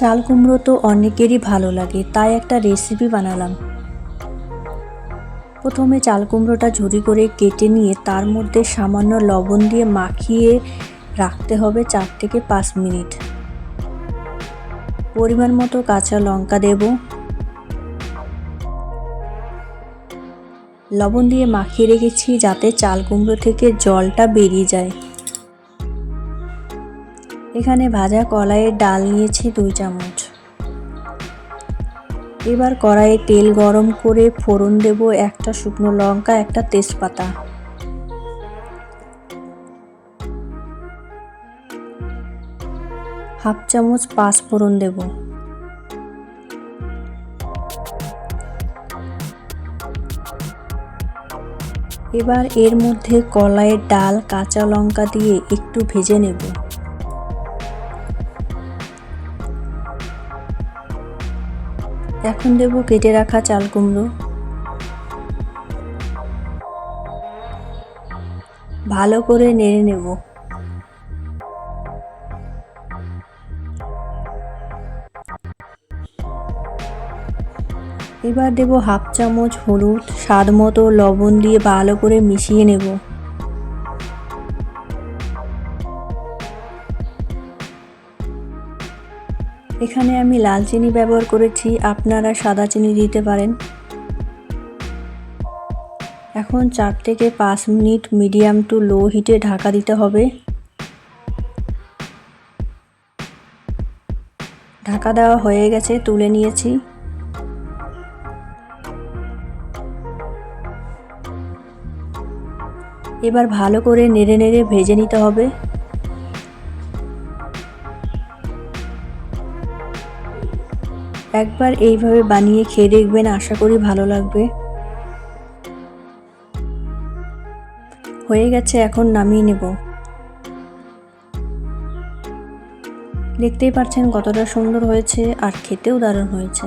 চাল কুমড়ো তো অনেকেরই ভালো লাগে, তাই একটা রেসিপি বানালাম। প্রথমে চাল কুমড়োটা ঝুরি করে কেটে নিয়ে তার মধ্যে সামান্য লবণ দিয়ে মাখিয়ে রাখতে হবে চার থেকে পাঁচ মিনিট। পরিমাণ মতো কাঁচা লঙ্কা দেব। লবণ দিয়ে মাখিয়ে রেখেছি যাতে চাল কুমড়ো থেকে জলটা বেরিয়ে যায়। এখানে ভাজা কলাইয়ের ডাল নিয়েছি দুই চামচ। এবার কড়াইয়ে তেল গরম করে ফোড়ন দেব একটা শুকনো লঙ্কা, একটা তেজপাতা। হাফ চামচ পাঁচ ফোড়ন দেব। এবার এর মধ্যে কলাইয়ের ডাল, কাঁচা লঙ্কা দিয়ে একটু ভেজে নেব। এখন দেব কেটে রাখা চাল কুমড়ো। ভালো করে নেড়ে নেব। এবার দেব হাফ চামচ হলুদ, স্বাদ মতো লবণ দিয়ে ভালো করে মিশিয়ে নেব। এখানে আমি লাল চিনি ব্যবহার করেছি, আপনারা সাদা চিনি দিতে পারেন। এখন চার থেকে পাঁচ মিনিট মিডিয়াম টু লো হিটে ঢাকা দিতে হবে। ঢাকা দেওয়া হয়ে গেছে, তুলে নিয়েছি। এবার ভালো করে নেড়ে নেড়ে ভেজে নিতে হবে। একবার এইভাবে বানিয়ে খেয়ে দেখবেন, আশা করি ভালো লাগবে। হয়ে গেছে, এখন নামিয়ে নেব। দেখতেই পাচ্ছেন কতটা সুন্দর হয়েছে, আর খেতেও দারুণ হয়েছে।